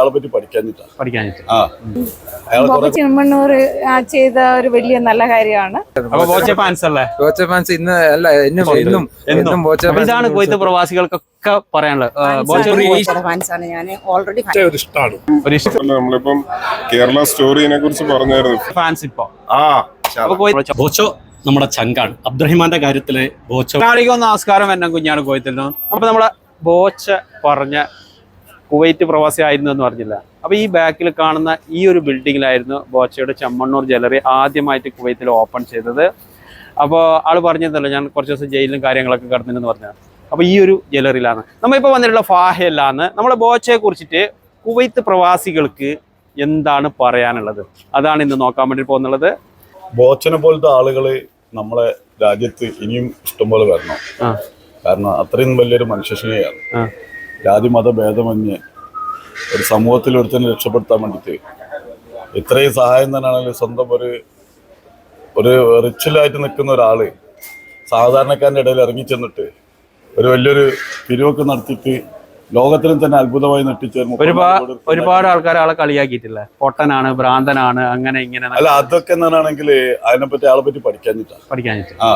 അയാളെ പറ്റി പഠിക്കാഞ്ഞിട്ടാ. ആ. ബോബ ചിമ്മണ്ണൂർ ചെയ്ത ഒരു വലിയ നല്ല കാര്യമാണ്. അപ്പൊ ബോച്ചെ ഫാൻസ് അല്ലേ? ബോച്ച ഫാൻസ് ഇന്ന് അല്ല ഇന്നും എന്നും ബോച്ച അപ്പൊ ഇതാണ് പ്രവാസികൾക്കൊക്കെ പറയാനുള്ളത്. ആ, ബോച്ചെ ഒരു ഈ- ഫാൻസാണ് ഞാൻ ഓൾറെഡി ഒരു ഇഷ്ടം. അല്ല, നമ്മളിപ്പം കേരള സ്റ്റോറിനെ കുറിച്ച് പറഞ്ഞായിരുന്നു. ഫാൻസ് ഇപ്പൊ. ആ അപ്പൊ കുവൈത്ത് ബോച്ചോ നമ്മുടെ ചങ്കാണ്. അബ്ദുറഹിമാന്റെ കാര്യത്തിൽ ബോച്ചോ നാളികോ നമസ്കാരം എന്നെ കുഞ്ഞാണ് കോയത്തിൽ നിന്ന്. അപ്പൊ നമ്മളെ ബോച്ച പറഞ്ഞ കുവൈറ്റ് പ്രവാസി ആയിരുന്നു എന്ന് പറഞ്ഞില്ല. അപ്പൊ ഈ ബാക്കിൽ കാണുന്ന ഈ ഒരു ബിൽഡിങ്ങിലായിരുന്നു ബോച്ചയുടെ ചെമ്മണ്ണൂർ ജ്വല്ലറി ആദ്യമായിട്ട് കുവൈത്തിൽ ഓപ്പൺ ചെയ്തത്. അപ്പോൾ ആൾ പറഞ്ഞതല്ലോ ഞാൻ കുറച്ച് ദിവസം ജയിലിലും കാര്യങ്ങളൊക്കെ കിടന്നില്ലെന്ന് പറഞ്ഞത് അപ്പൊ ഈ ഒരു ജ്വല്ലറിയിലാണ് നമ്മളിപ്പോൾ വന്നിട്ടുള്ള ഫാഹയിലാണ്. നമ്മളെ ബോച്ചയെ കുറിച്ചിട്ട് കുവൈത്ത് പ്രവാസികൾക്ക് എന്താണ് പറയാനുള്ളത്? അതാണ് ഇന്ന് നോക്കാൻ വേണ്ടി പോകുന്നുള്ളത്. ബോച്ചനെ പോലത്തെ ആളുകൾ നമ്മളെ രാജ്യത്ത് ഇനിയും ഇഷ്ടംപോലെ വരണം. കാരണം അത്രയും വലിയൊരു മനുഷ്യശ്രീയാണ് ആ. ജാതി മത ഭേദമന്യേ ഒരു സമൂഹത്തിൽ ഒരുത്തനെ രക്ഷപ്പെടുത്താൻ വേണ്ടിയിട്ട് ഇത്രയും സഹായം തന്നെയാണെങ്കിൽ സ്വന്തം ഒരു ഒരു റിച്ചിലായിട്ട് നിൽക്കുന്ന ഒരാൾ സാധാരണക്കാരന്റെ ഇടയിൽ ഇറങ്ങി ചെന്നിട്ട് ഒരു വലിയൊരു പിരിവൊക്കെ നടത്തിയിട്ട് ലോകത്തിലും തന്നെ അത്ഭുതമായി നട്ടിച്ചേർന്നു. ഒരുപാട് ഒരുപാട് ആൾക്കാർ ആളെ കളിയാക്കിയിട്ടില്ല? പൊട്ടനാണ് ഭ്രാന്തനാണ് അങ്ങനെ ഇങ്ങനെ അല്ല അതൊക്കെ എന്നാണെങ്കിൽ അതിനെപ്പറ്റി ആളെ പറ്റി പഠിക്കാൻ പഠിക്കാൻ ആ.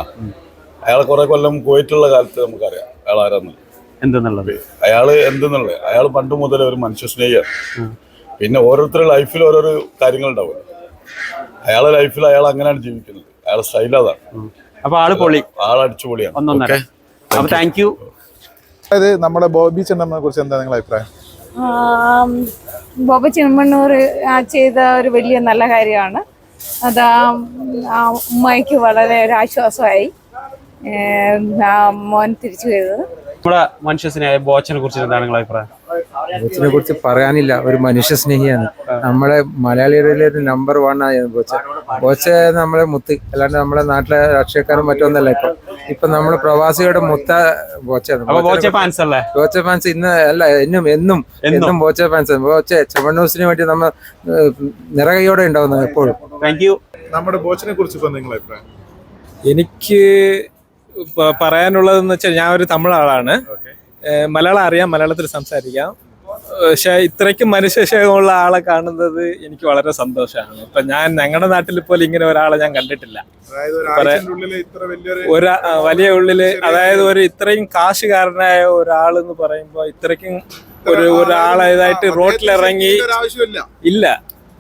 അയാളെ കുറെ കൊല്ലം പോയിട്ടുള്ള കാലത്ത് നമുക്കറിയാം. അയാൾ ആരാന്നുള്ളത് എന്തെന്നുള്ളത്? അയാൾ എന്തെന്നുള്ളത്? അയാൾ പണ്ട് മുതൽ ഒരു മനുഷ്യ സ്നേഹിയാണ്. പിന്നെ ഓരോരുത്തരുടെ ലൈഫിൽ ഓരോരോ കാര്യങ്ങൾ ഉണ്ടാവും. അയാളെ ലൈഫിൽ അയാൾ അങ്ങനെയാണ് ജീവിക്കുന്നത്. അയാളെ സ്റ്റൈൽ അതാണ്. അപ്പൊ ആൾ പൊളി. ആൾ അടിച്ചുപൊളിയാണ്. ഒന്നൊന്നര. അപ്പൊ താങ്ക് യു അതായത് നമ്മുടെ ബോബി ചെണ്ണമ്മനെ കുറിച്ച് എന്താ നിങ്ങളുടെ അഭിപ്രായം? ബോബി ചെമ്മണ്ണൂർ ചെയ്ത ഒരു വലിയ നല്ല കാര്യമാണ്. അത് ഉമ്മയ്ക്ക് വളരെ ഒരു ആശ്വാസമായി. ആ മോൻ തിരിച്ചു വരുന്നത്. നമ്മുടെ മനുഷ്യസ്നേഹ ബോച്ചനെ കുറിച്ച് എന്താണ് നിങ്ങളുടെ അഭിപ്രായം? ബോച്ചനെ കുറിച്ച് പറയാനില്ല. ഒരു മനുഷ്യ സ്നേഹിയാണ്. നമ്മളെ മലയാളികളിലെ ഒരു നമ്പർ വൺ ആയിരുന്നു ബോച്ച. ബോച്ച നമ്മളെ മുത്ത്. അല്ലാണ്ട് നമ്മുടെ നാട്ടിലെ രാഷ്ട്രീയക്കാരും മറ്റൊന്നല്ല ഇപ്പൊ. ഇപ്പൊ നമ്മൾ പ്രവാസികളുടെ മുത്ത ബോച്ചെ ബോച്ച ഫാൻസ് ഇന്ന് അല്ല എന്നും എന്നും എന്നും. ബോച്ച ഫാൻസ് ബോച്ച ചെമ്മണ്ണൂസിന് വേണ്ടി നമ്മൾ നിറകയോടെ ഉണ്ടാവുന്നത് എപ്പോഴും. നമ്മുടെ ബോച്ചിനെ കുറിച്ച് ഇപ്പൊ നിങ്ങളുടെ അഭിപ്രായം? എനിക്ക് പറയാനുള്ളതെന്ന് വെച്ചാൽ ഞാൻ ഒരു തമിഴ് ആളാണ് മലയാളം അറിയാം മലയാളത്തിൽ സംസാരിക്കാം. പക്ഷെ ഇത്രയ്ക്കും മനുഷ്യശേഖമുള്ള ആളെ കാണുന്നത് എനിക്ക് വളരെ സന്തോഷമാണ്. ഇപ്പൊ ഞാൻ ഞങ്ങളുടെ നാട്ടിൽ പോലും ഇങ്ങനെ ഒരാളെ ഞാൻ കണ്ടിട്ടില്ല. ഒരു വലിയ ഉള്ളിൽ അതായത് ഒരു ഇത്രയും കാശുകാരനായ ഒരാൾ എന്ന് പറയുമ്പോ ഇത്രയ്ക്കും ഒരു ഒരാളേതായിട്ട് റോട്ടിലിറങ്ങി ഇല്ല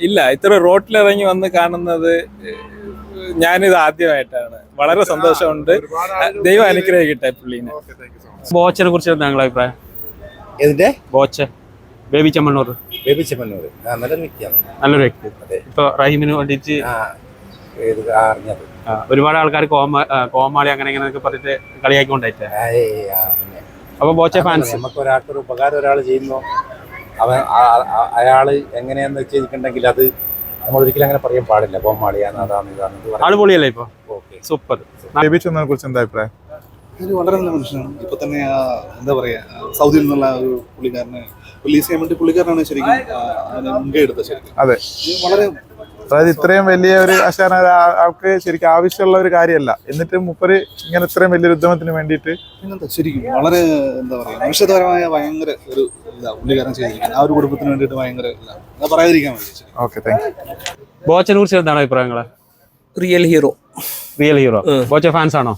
ഇല്ല. ഇത്ര റോട്ടിലിറങ്ങി വന്ന് കാണുന്നത് ഞാനിത് ആദ്യമായിട്ടാണ്. വളരെ സന്തോഷമുണ്ട്. ദൈവം അനുഗ്രഹിക്കട്ടെ പുള്ളീനെ. ഓക്കെ സോ മച്ച് ബോച്ചനെ കുറിച്ച് താങ്കളുടെ അഭിപ്രായം? ഇതിന്റെ ബോച്ച. ബേബി ചെമ്മണ്ണൂർ. ബേബി ചെമ്മണ്ണൂർ. നല്ലൊരു വ്യക്തിയാണ്. നല്ലൊരു വ്യക്തി. ഇപ്പൊ റഹീമിന് വേണ്ടിയിട്ട് ഇത് അറിഞ്ഞത്. ഒരുപാട് ആൾക്കാർ കോമ കോമാളി അങ്ങനെ ഇങ്ങനെ പറഞ്ഞിട്ട് കളിയാക്കിക്കൊണ്ടായിട്ട്. അപ്പൊ ബോച്ച ഫാൻസ് നമുക്ക് ഒരാൾക്ക് ഒരു ഉപകാരം ഒരാൾ ചെയ്യുന്നു. അവൻ അയാൾ എങ്ങനെയാന്ന് വെച്ചിട്ടുണ്ടെങ്കിൽ അത് നമ്മൾ ഒരിക്കലും അങ്ങനെ പറയാൻ പാടില്ല. കോമാളിയാണ് അതാണ് ഇതാണ് ഇത് ആൾ പൊളിയല്ലേ ഇപ്പൊ? സൂപ്പർ. ബേബി കുറിച്ച് എന്താ അഭിപ്രായം? വളരെ നല്ല മനുഷ്യനാണ്. ഇപ്പൊ തന്നെ ആ, എന്താ പറയാ സൗദിയിൽ നിന്നുള്ള ഒരു പുള്ളിക്കാരനെ റിലീസ് ചെയ്യാൻ വേണ്ടി പുള്ളിക്കാരനാണ് ശരിക്കും മുൻകൈ എടുത്തത് ശരിക്കും. അതെ. വളരെ അതായത് ഇത്രയും വലിയ ഒരു അശാന ആൾക്ക് ശരിക്കും ആവശ്യമുള്ള ഒരു കാര്യമല്ല. എന്നിട്ട് മുപ്പര് ഇങ്ങനെ ഇത്രയും വലിയൊരു ഉദ്യമത്തിന് വേണ്ടിയിട്ട് ശരിക്കും വളരെ എന്താ പറയാ മനുഷ്യപരമായ ഭയങ്കര ഒരു ഇതാ പുള്ളിക്കാരൻ ചെയ്തിരിക്കുന്നത്. ആ ഒരു കുടുംബത്തിന് വേണ്ടിയിട്ട് ഭയങ്കര പറയാതിരിക്കാൻ വേണ്ടി ഓക്കെ താങ്ക് യു ബോച്ചനെ കുറിച്ച് എന്താണ് അഭിപ്രായങ്ങൾ? Real hero real hero Bocha fans ആണോ?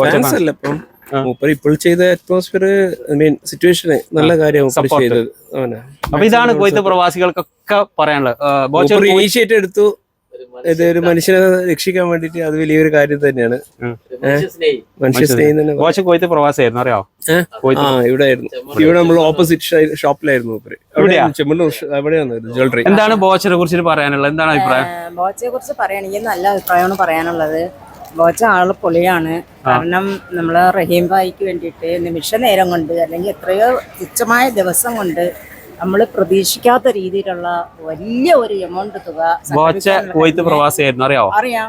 ഫാൻസ് അല്ല ഇപ്പം. ആ. മൂപ്പർ ഇപ്പോൾ ചെയ്ത അറ്റ്മോസ്ഫിയർ ഐ മീൻ സിറ്റുവേഷന് നല്ല. ചെയ്തത്. അവനെ. അപ്പൊ ഇതാണ് കുവൈത്ത് പ്രവാസികൾക്കൊക്കെ പറയാനുള്ളത്. ഇനീഷ്യേറ്റ് എടുത്തു. ഇത് ഒരു മനുഷ്യനെ രക്ഷിക്കാൻ വേണ്ടിട്ട് അത് വലിയൊരു കാര്യം തന്നെയാണ്. മനുഷ്യ സ്നേഹം തന്നെ. പറയാം. ബോച്ച കുവൈത്ത് പ്രവാസിയായിരുന്നു അറിയാവോ ഇവിടെ ആയിരുന്നു. ഇവിടെ നമ്മൾ ഓപ്പോസിറ്റ് ഷോപ്പിലായിരുന്നു ചെമ്മണ്ണൂർ ജ്വല്ലറി എന്താണ് ബോച്ചനെ കുറിച്ച് പറയാനുള്ളത്? എന്താണ് അഭിപ്രായം? ബോച്ചയെ കുറിച്ച് പറയുകയാണെങ്കിൽ നല്ല അഭിപ്രായമാണ് പറയാനുള്ളത്. ബോച്ച ആൾ പൊളിയാണ് കാരണം നമ്മൾ റഹീം ഭായിക്ക് വേണ്ടിയിട്ട് നിമിഷ നേരം കൊണ്ട് അല്ലെങ്കിൽ എത്രയോ തുച്ഛമായ ദിവസം കൊണ്ട് നമ്മൾ പ്രതീക്ഷിക്കാത്ത രീതിയിലുള്ള വലിയ ഒരു എമൗണ്ട് തുക കുവൈത്ത് പ്രവാസിയായിരുന്നു അറിയാം.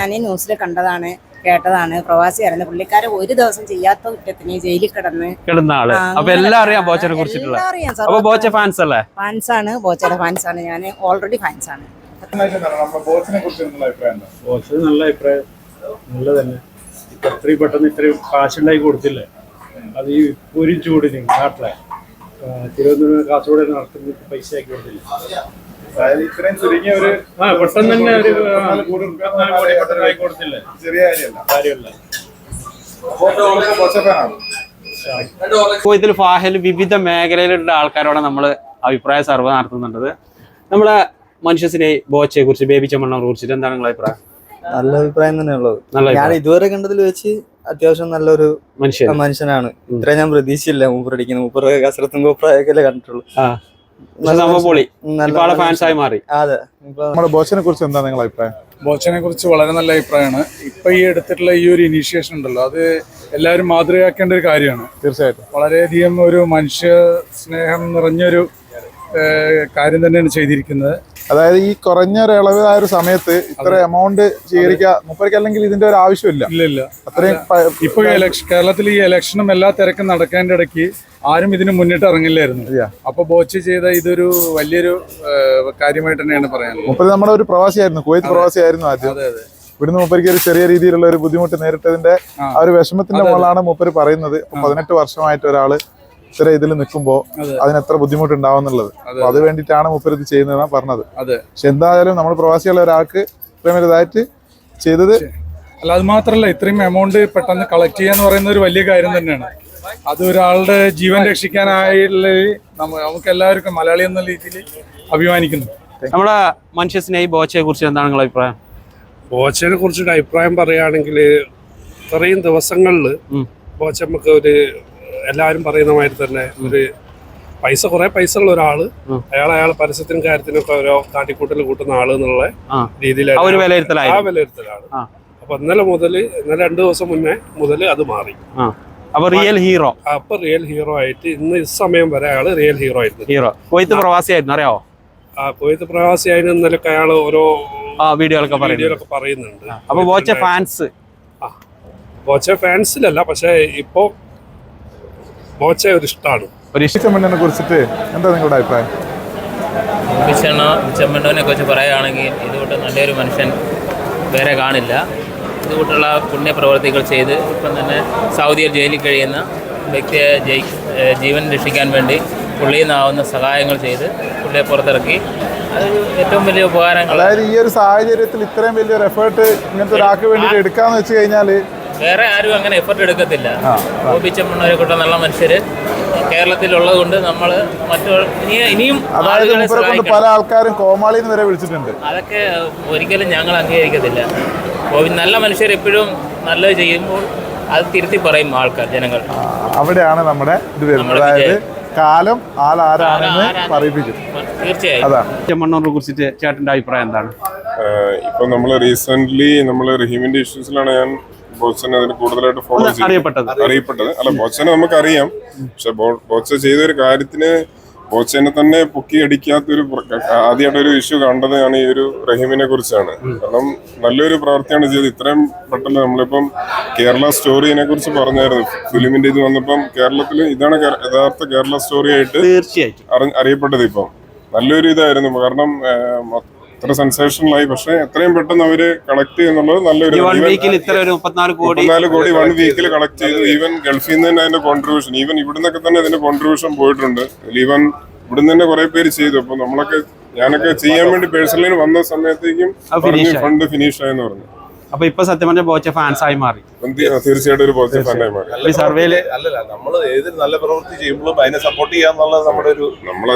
ഞാൻ ഈ ന്യൂസിൽ കണ്ടതാണ് കേട്ടതാണ്. പ്രവാസി ആയിരുന്നു പുള്ളിക്കാരൻ ഒരു ദിവസം ചെയ്യാത്ത കുറ്റത്തിന് ജയിലിൽ കിടന്ന് കിടന്ന ആൾ. അപ്പൊ എല്ലാം അറിയാം ബോച്ചനെ കുറിച്ചിട്ടുള്ള. അപ്പൊ ബോച്ച ഫാൻസ് അല്ലേ? ഫാൻസാണ്. ബോച്ചയുടെ ഫാൻസാണ്. ഞാൻ ഓൾറെഡി ഫാൻസാണ് ആണ്. ബോച്ചിനെ കുറിച്ച് നല്ല അഭിപ്രായം. നല്ല തന്നെ ഇപ്പൊ ഇത്രയും പെട്ടെന്ന് ഇത്രയും കാശുണ്ടാക്കി കൊടുത്തില്ലേ? അത് ഈ ഒരു ചൂടിന് നാട്ടിലെ തിരുവനന്തപുരം കാസർഗോഡ് നടത്തുന്ന പൈസ ആക്കി കൊടുത്തില്ല? ഇത്രയും ചുരുങ്ങിയ ഒരു ആ പെട്ടെന്ന് തന്നെ ഒരു കോടി റുപ്യ നാല് കോടി പെട്ടെന്ന് ആക്കി കൊടുത്തില്ലേ? ചെറിയ കാര്യമല്ല. കാര്യമല്ല. അപ്പോൾ ബോച്ച ഫാനാണ് കുവൈത്തിൽ ഫാഹിൽ വിവിധ മേഖലയിലുള്ള ആൾക്കാരോടെ നമ്മൾ അഭിപ്രായ സർവ നടത്തുന്നുണ്ടത്. നമ്മളെ മനുഷ്യസിനെ ബോച്ചയെ കുറിച്ച് ബേബി ചെമ്മണ്ണെ കുറിച്ചിട്ട് എന്താണ് നിങ്ങളുടെ അഭിപ്രായം? നല്ല അഭിപ്രായം തന്നെയുള്ളത് നല്ല ഞാൻ ഇതുവരെ കണ്ടതിൽ വെച്ച് അത്യാവശ്യം നല്ലൊരു മനുഷ്യൻ. മനുഷ്യനാണ്. ഇത്ര ഞാൻ പ്രതീക്ഷയില്ല മൂപ്പറടിക്കുന്നത് മൂപ്പറ കസരത്തും കൂപ്പറൊക്കെ കണ്ടിട്ടുള്ളൂ. ആ. പക്ഷെ പൊളി. നല്ല ഫാൻസ് ആയി മാറി. അതെ. നമ്മുടെ ബോച്ചനെ കുറിച്ച് എന്താ നിങ്ങളുടെ അഭിപ്രായം? ബോച്ചനെ കുറിച്ച് വളരെ നല്ല അഭിപ്രായമാണ്. ഇപ്പൊ ഈ എടുത്തിട്ടുള്ള ഈ ഒരു ഇനീഷ്യേഷൻ ഉണ്ടല്ലോ അത് എല്ലാവരും മാതൃകയാക്കേണ്ട ഒരു കാര്യമാണ്. തീർച്ചയായിട്ടും. വളരെയധികം ഒരു മനുഷ്യ സ്നേഹം നിറഞ്ഞൊരു കാര്യം തന്നെയാണ് ചെയ്തിരിക്കുന്നത്. അതായത് ഈ കുറഞ്ഞ ഒരു ഇളവ് ആ ഒരു സമയത്ത് ഇത്ര എമൗണ്ട് സ്വീകരിക്കുക മുപ്പർക്ക് അല്ലെങ്കിൽ ഇതിന്റെ ഒരു ആവശ്യമില്ല. ഇല്ല ഇല്ല. അത്രയും ഇപ്പൊ കേരളത്തിൽ ഈ ഇലക്ഷനും എല്ലാ തിരക്കും നടക്കേണ്ട ഇടയ്ക്ക് ആരും ഇതിന് മുന്നിട്ട് ഇറങ്ങില്ലായിരുന്നു. അപ്പൊ ബോച്ച് ചെയ്ത ഇതൊരു വലിയൊരു കാര്യമായിട്ട് തന്നെയാണ് പറയാനുള്ളത്. മുപ്പത് നമ്മുടെ ഒരു പ്രവാസിയായിരുന്നു കുവൈത്ത് പ്രവാസിയായിരുന്നു ആദ്യം. അതെ അതെ. ഇവിടുന്ന് മുപ്പരിക്ക് ഒരു ചെറിയ രീതിയിലുള്ള ഒരു ബുദ്ധിമുട്ട് നേരിട്ടതിന്റെ ആ. ഒരു വിഷമത്തിന്റെ മുകളിലാണ് മുപ്പര് മുകളാണ് മൂപ്പര് പറയുന്നത്. പതിനെട്ട് വർഷമായിട്ട് ഒരാൾ ഇത്ര ഇതിൽ നിൽക്കുമ്പോ അതെ. അതിന് എത്ര ബുദ്ധിമുട്ടുണ്ടാവും എന്നുള്ളത്. അതെ, അപ്പൊ അത് വേണ്ടിയിട്ടാണ് മൂപ്പര് ഇത് ചെയ്യുന്നതെന്നാണ് പറഞ്ഞത്. അതെ. പക്ഷെ എന്തായാലും നമ്മൾ പ്രവാസികളെ ഒരാൾക്ക് ഇത്രയും വലുതായിട്ട് ചെയ്തത് അല്ല അത് മാത്രമല്ല ഇത്രയും എമൗണ്ട് പെട്ടെന്ന് കളക്ട് ചെയ്യാന്ന് പറയുന്ന ഒരു വലിയ കാര്യം തന്നെയാണ്. അത് ഒരാളുടെ ജീവൻ രക്ഷിക്കാനായുള്ള നമുക്ക് എല്ലാവർക്കും മലയാളി എന്ന രീതിയിൽ അഭിമാനിക്കുന്നു. നമ്മുടെ മനുഷ്യ സ്നേഹി ബോച്ചയെ കുറിച്ച് എന്താണ് നിങ്ങളുടെ അഭിപ്രായം? ബോച്ചയെ കുറിച്ചൊരു അഭിപ്രായം പറയുകയാണെങ്കിൽ ഇത്രയും ദിവസങ്ങളിൽ. ബോച്ച നമുക്ക് ഒരു എല്ലാവരും പറയുന്ന മാതിരി തന്നെ ഒരു പൈസ കുറെ പൈസ ഉള്ള ഒരാൾ അയാൾ അയാൾ പരസ്യത്തിനും കാര്യത്തിനൊക്കെ ഓരോ കാട്ടിക്കൂട്ടൽ കൂട്ടുന്ന ആൾ എന്നുള്ള രീതിയിൽ രീതിയിലാണ് ആ ആ വിലയിരുത്തലാണ്. അപ്പൊ ഇന്നലെ മുതൽ ഇന്നലെ രണ്ടു ദിവസം മുന്നേ മുതൽ അത് മാറി. ആ. അപ്പൊ റിയൽ ഹീറോ അപ്പൊ റിയൽ ഹീറോ ആയിട്ട് ഇന്ന് ഈ സമയം വരെ അയാൾ റിയൽ ഹീറോ ആയിരുന്നു. ഹീറോ കുവൈത്ത് പ്രവാസിയായിരുന്നു അറിയാവോ? ആ കൊയ്ത്ത് പ്രവാസി ആയിരുന്നു ഇന്നലൊക്കെ അയാൾ ഓരോ വീഡിയോകളൊക്കെ വീഡിയോകളൊക്കെ പറയുന്നുണ്ട്. അപ്പൊ ബോച്ച ഫാൻസ് ബോച്ച ഫാൻസിലല്ല പക്ഷെ ഇപ്പോ ബോച്ച ഒരു ഇഷ്ടമാണ് ചെമ്മണ്ണനെ കുറിച്ചിട്ട് എന്താ നിങ്ങളുടെ അഭിപ്രായം? വിശണ്ണ ചെമ്മണ്ണനെ കുറിച്ച് പറയുകയാണെങ്കിൽ ഇതുകൊണ്ട് നല്ലൊരു മനുഷ്യൻ വേറെ കാണില്ല. ഇതുകൂട്ടുള്ള പുണ്യപ്രവർത്തികൾ ചെയ്ത് ഇപ്പം തന്നെ സൗദിയിൽ ജയിലിൽ കഴിയുന്ന വ്യക്തിയെ ജയി ജീവൻ രക്ഷിക്കാൻ വേണ്ടി പുള്ളിയിൽ നിന്നാവുന്ന സഹായങ്ങൾ ചെയ്ത് പുള്ളിയെ പുറത്തിറക്കി. അതൊരു ഏറ്റവും വലിയ ഉപകാരങ്ങൾ. അതായത് ഈ ഒരു സാഹചര്യത്തിൽ ഇത്രയും വലിയൊരു എഫേർട്ട് ഇങ്ങനത്തെ ഒരാൾക്ക് വേണ്ടിയിട്ട് എടുക്കാന്ന് വെച്ച് കഴിഞ്ഞാൽ വേറെ ആരും അങ്ങനെ എഫർട്ട് എടുക്കത്തില്ല. ബോബി ചെമ്മണ്ണവരെ കൂട്ട നല്ല മനുഷ്യര് കേരളത്തിലുള്ളത് കൊണ്ട് നമ്മൾ മറ്റു ഇനി ഇനിയും അതായത് ആളുകളെ മൂപ്പരെ കൊണ്ട് സഹായിക്കണം. പല ആൾക്കാരും വരെ വിളിച്ചിട്ടുണ്ട്. അതൊക്കെ ഒരിക്കലും ഞങ്ങൾ അംഗീകരിക്കത്തില്ല. നല്ല മനുഷ്യർ എപ്പോഴും നല്ലത് ചെയ്യുമ്പോൾ അത് തിരുത്തി പറയും ആൾക്കാർ ജനങ്ങൾ. അവിടെയാണ് നമ്മുടെ ഇത് വരുന്നത്. നമ്മുടെ അതായത്. കാലം ആളാരാണെന്ന്? പറയിപ്പിക്കും. തീർച്ചയായും. അതാണ്. ചെമ്മണ്ണൂറിനെ കുറിച്ചിട്ട് ചേട്ടന്റെ അഭിപ്രായം എന്താണ്? ഇപ്പൊ നമ്മൾ റീസെന്റ് നമ്മൾ റഹീമിന്റെ ഇഷ്യൂസിലാണ് ഞാൻ ബോച്ചനെ അതിന് കൂടുതലായിട്ട് ഫോളോ ചെയ്യും അറിയപ്പെട്ടത്. അറിയപ്പെട്ടത്. അല്ല ബോച്ചനെ നമുക്കറിയാം. പക്ഷെ ബോ- ബോച്ച ചെയ്ത ഒരു കാര്യത്തിന് ബോച്ചനെ തന്നെ പൊക്കി അടിക്കാത്ത ഒരു ആദ്യമായിട്ട് ഒരു ഇഷ്യൂ കണ്ടതാണ് ഈ ഒരു റഹീമിനെ കുറിച്ചാണ്. കാരണം നല്ലൊരു പ്രവൃത്തിയാണ് ചെയ്തത്. ഇത്രയും പെട്ടെന്ന് നമ്മളിപ്പം കേരള സ്റ്റോറിനെ കുറിച്ച് പറഞ്ഞായിരുന്നു. ഫിലിമിന്റെ ഇത് വന്നപ്പം കേരളത്തിൽ ഇതാണ് യഥാർത്ഥ കേരള സ്റ്റോറി ആയിട്ട് അറിയപ്പെട്ടത് ഇപ്പം. നല്ലൊരു ഇതായിരുന്നു. കാരണം ഇത്ര സെൻസേഷണലായി പക്ഷെ എത്രയും പെട്ടെന്ന് അവർ കളക്ട് ചെയ്യുന്നുള്ളത് നല്ലൊരു വൺ വീക്കിൽ ഇത്ര ഒരു മുപ്പത്തിനാല് കോടി മുപ്പത്തിനാല് കോടി വൺ വീക്കിൽ കളക്ട് ചെയ്തു. ഈവൻ ഗൾഫിൽ നിന്ന് തന്നെ അതിന്റെ കോൺട്രിബ്യൂഷൻ ഈവൻ ഇവിടുന്നൊക്കെ തന്നെ അതിന്റെ കോൺട്രിബ്യൂഷൻ പോയിട്ടുണ്ട്. ഈവൻ ഇവിടുന്ന് തന്നെ കുറെ പേര് ചെയ്തു. അപ്പൊ നമ്മളൊക്കെ ഞാനൊക്കെ ചെയ്യാൻ വേണ്ടി പേഴ്സണലിന് വന്ന സമയത്തേക്കും. ഫണ്ട് ഫിനിഷ് ആയെന്ന് പറഞ്ഞു. അപ്പൊ ഇപ്പൊ സത്യം പറഞ്ഞ ബോച്ച ഫാൻസ് ആയി മാറി. തീർച്ചയായിട്ടും ഒരു പോസിറ്റീവ് ഫണ്ടായി മാറി. ഈ സർവേയിൽ അല്ലല്ല നമ്മൾ ഏത് നല്ല പ്രവൃത്തി ചെയ്യുമ്പോഴും അതിനെ സപ്പോർട്ട് ചെയ്യാന്നുള്ളത് നമ്മുടെ ഒരു നമ്മൾ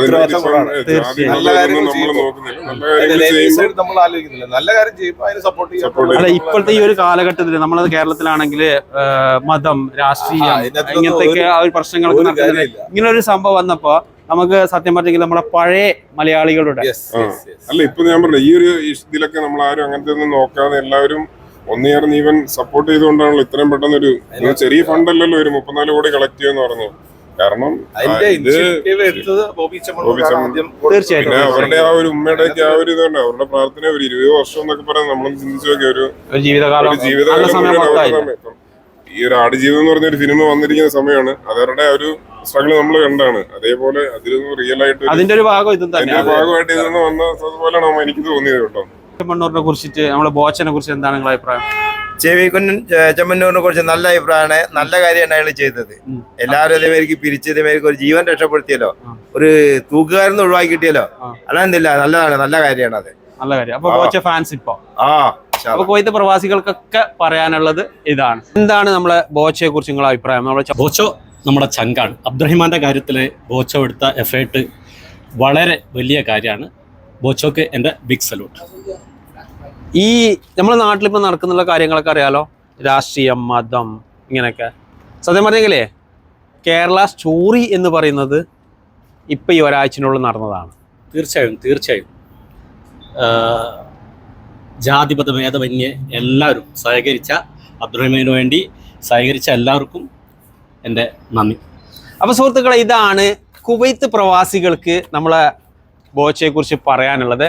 ആലോചിക്കുന്നില്ല. നല്ല കാര്യം ചെയ്യുമ്പോൾ അതിനെ സപ്പോർട്ട് അല്ല ഇപ്പോഴത്തെ ഈ ഒരു കാലഘട്ടത്തിൽ നമ്മളത് കേരളത്തിലാണെങ്കിൽ മതം രാഷ്ട്രീയം ഇങ്ങനത്തെ ആ ഒരു പ്രശ്നങ്ങളൊക്കെ ഒരു ഇങ്ങനെ ഒരു സംഭവം വന്നപ്പോ നമുക്ക് സത്യം പറഞ്ഞെങ്കിൽ നമ്മുടെ പഴയ മലയാളികളുടെ അല്ല ഇപ്പൊ ഞാൻ പറഞ്ഞു ഈ ഒരു ഇതിലൊക്കെ നമ്മൾ ആരും അങ്ങനത്തെ ഒന്നും നോക്കാതെ എല്ലാവരും ഒന്നുചേർന്ന് ഈവൻ സപ്പോർട്ട് ചെയ്തുകൊണ്ടാണല്ലോ ഇത്രയും പെട്ടെന്ന് ഒരു ചെറിയ ചെറിയ ഫണ്ടല്ലല്ലോ ഒരു മുപ്പത്തിനാല് കോടി കളക്ട് ചെയ്യുമെന്ന് പറഞ്ഞു. കാരണം ഇത്. പിന്നെ അവരുടെ ആ ഒരു ഉമ്മയുടെ ആ ഒരു ഇതുണ്ട്. അവരുടെ പ്രാർത്ഥന ഒരു ഇരുപത് വർഷം എന്നൊക്കെ പറയാൻ നമ്മൾ ചിന്തിച്ചു നോക്കിയ ഒരു ജീവിതകാലം അവരുടെ ഈ ഒരു ആടുജീവിതം എന്ന് പറഞ്ഞ ഒരു സിനിമ വന്നിരിക്കുന്ന സമയമാണ്. അതവരുടെ ഒരു സ്ട്രഗിൾ നമ്മൾ കണ്ടാണ്. അതേപോലെ അതിലൊന്നും റിയൽ ആയിട്ട് അതിന്റെ ഒരു ഭാഗം ഭാഗമായിട്ട് ഇതിൽ നിന്ന് വന്ന അതുപോലെയാണ് എനിക്ക് തോന്നിയത് കേട്ടോ. ചെമ്മണ്ണൂരിനെ കുറിച്ചിട്ട് നമ്മളെ ബോച്ചനെ കുറിച്ച് എന്താണ് നിങ്ങളുടെ അഭിപ്രായം? ചെവിക്കുഞ്ഞൻ ചെമ്മന്നൂരിനെ കുറിച്ച് നല്ല അഭിപ്രായമാണ്. നല്ല കാര്യമാണ് അയാൾ ചെയ്തത്. എല്ലാവരും ഇതേമാരിക്ക് പിരിച്ച് ഇതേമാരിക്ക് ഒരു ജീവൻ രക്ഷപ്പെടുത്തിയല്ലോ. ഒരു തൂക്കുകാരൻ ഒഴിവാക്കി കിട്ടിയല്ലോ. അല്ലാന്നില്ല നല്ലതാണ് നല്ല കാര്യമാണ് അത്. നല്ല കാര്യം. അപ്പൊ ബോച്ച ഫാൻസ് ഇപ്പൊ? ആ അപ്പൊ കുവൈത്ത് പ്രവാസികൾക്കൊക്കെ പറയാനുള്ളത് ഇതാണ്. എന്താണ് നമ്മളെ ബോച്ചയെ കുറിച്ച് നിങ്ങളുടെ അഭിപ്രായം? നമ്മളെ ബോച്ചോ നമ്മുടെ ചങ്കാണ്. അബ്ദുറഹിമാന്റെ കാര്യത്തിൽ ബോച്ചോ എടുത്ത എഫേർട്ട് വളരെ വലിയ കാര്യമാണ്. ബോച്ചോക്ക് എന്റെ ബിഗ് സല്യൂട്ട് ഈ നമ്മുടെ നാട്ടിലിപ്പോൾ നടക്കുന്നുള്ള കാര്യങ്ങളൊക്കെ അറിയാലോ? രാഷ്ട്രീയം മതം ഇങ്ങനെയൊക്കെ. സത്യം പറഞ്ഞെങ്കിലേ കേരള സ്റ്റോറി എന്ന് പറയുന്നത് ഇപ്പൊ ഈ ഒരാഴ്ചനുള്ളിൽ നടന്നതാണ്. തീർച്ചയായും തീർച്ചയായും. ജാതിപത ഭേദമന്യേ എല്ലാവരും സഹകരിച്ച അബ്ദുറഹിമാനു വേണ്ടി സഹകരിച്ച എല്ലാവർക്കും എന്റെ നന്ദി. അപ്പോൾ സുഹൃത്തുക്കളെ ഇതാണ് കുവൈത്ത് പ്രവാസികൾക്ക് നമ്മളെ ബോച്ചയെ കുറിച്ച് പറയാനുള്ളത്.